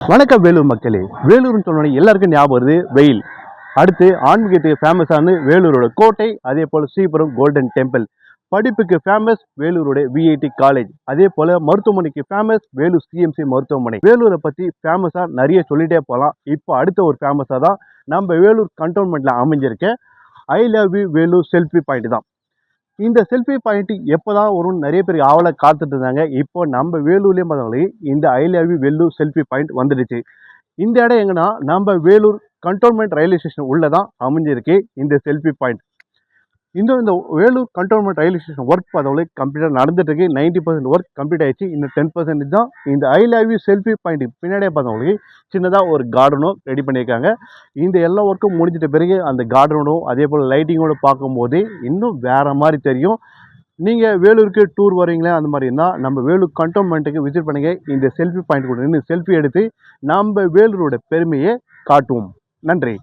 வணக்கம் வேலூர் மக்களே. வேலூர்னு சொன்னோன்னே எல்லாருக்கும் ஞாபகம் வருது வெயில். அடுத்து ஆன்மீகத்துக்கு ஃபேமஸான வேலூரோட கோட்டை அதே போல் ஸ்ரீபுரம் கோல்டன் டெம்பிள் படிப்புக்கு ஃபேமஸ் வேலூருடைய விஐடி காலேஜ் அதே போல் மருத்துவமனைக்கு ஃபேமஸ் வேலூர் சிஎம்சி மருத்துவமனை. வேலூரை பற்றி ஃபேமஸாக நிறைய சொல்லிட்டே போகலாம் இப்போ அடுத்த ஒரு ஃபேமஸாக தான் நம்ம வேலூர் கண்டோன்மெண்ட்டில் அமைஞ்சிருக்க I love you Vellore selfie point தான். இந்த செல்ஃபி பாயிண்ட் எப்போ தான் வரும்னு நிறைய பேர் ஆவலை காத்துட்டு இருந்தாங்க. இப்போ நம்ம வேலூர்லேயும் பார்த்தவங்களே இந்த I love you selfie point வந்துடுச்சு. இந்த இடம் எங்கன்னா நம்ம வேலூர் கண்டோன்மெண்ட் ரயில்வே ஸ்டேஷன் உள்ளே தான் அமைஞ்சிருக்கு இந்த செல்ஃபி பாயிண்ட் இந்த இந்த Vellore cantonment railway station work பார்த்தவங்களுக்கு கம்ப்ளீட்டாக நடந்துட்டு இருக்கு நைன்டி பர்சன்ட் ஒர்க் கம்ப்ளீட் ஆயிடுச்சு. இன்னும் டென் பர்சன்ட் தான் இந்த I love you selfie point பின்னாடியே பார்த்தவங்களுக்கு சின்னதாக ஒரு கார்டனும் ரெடி பண்ணியிருக்காங்க. இந்த எல்லா ஒர்க்கும் முடிஞ்சிட்ட பிறகு அந்த கார்டனோடும் அதே போல் லைட்டிங்கோட பார்க்கும்போது இன்னும் வேறு மாதிரி தெரியும். நீங்கள் வேலூருக்கு டூர் வரீங்களே அந்த மாதிரி இருந்தால் நம்ம வேலூர் கண்டோன்மெண்ட்டுக்கு விசிட் பண்ணுங்கள் இந்த செல்ஃபி பாயிண்ட் கூட நின்று செல்ஃபி எடுத்து நம்ம வேலூரோட பெருமையை காட்டுவோம். நன்றி.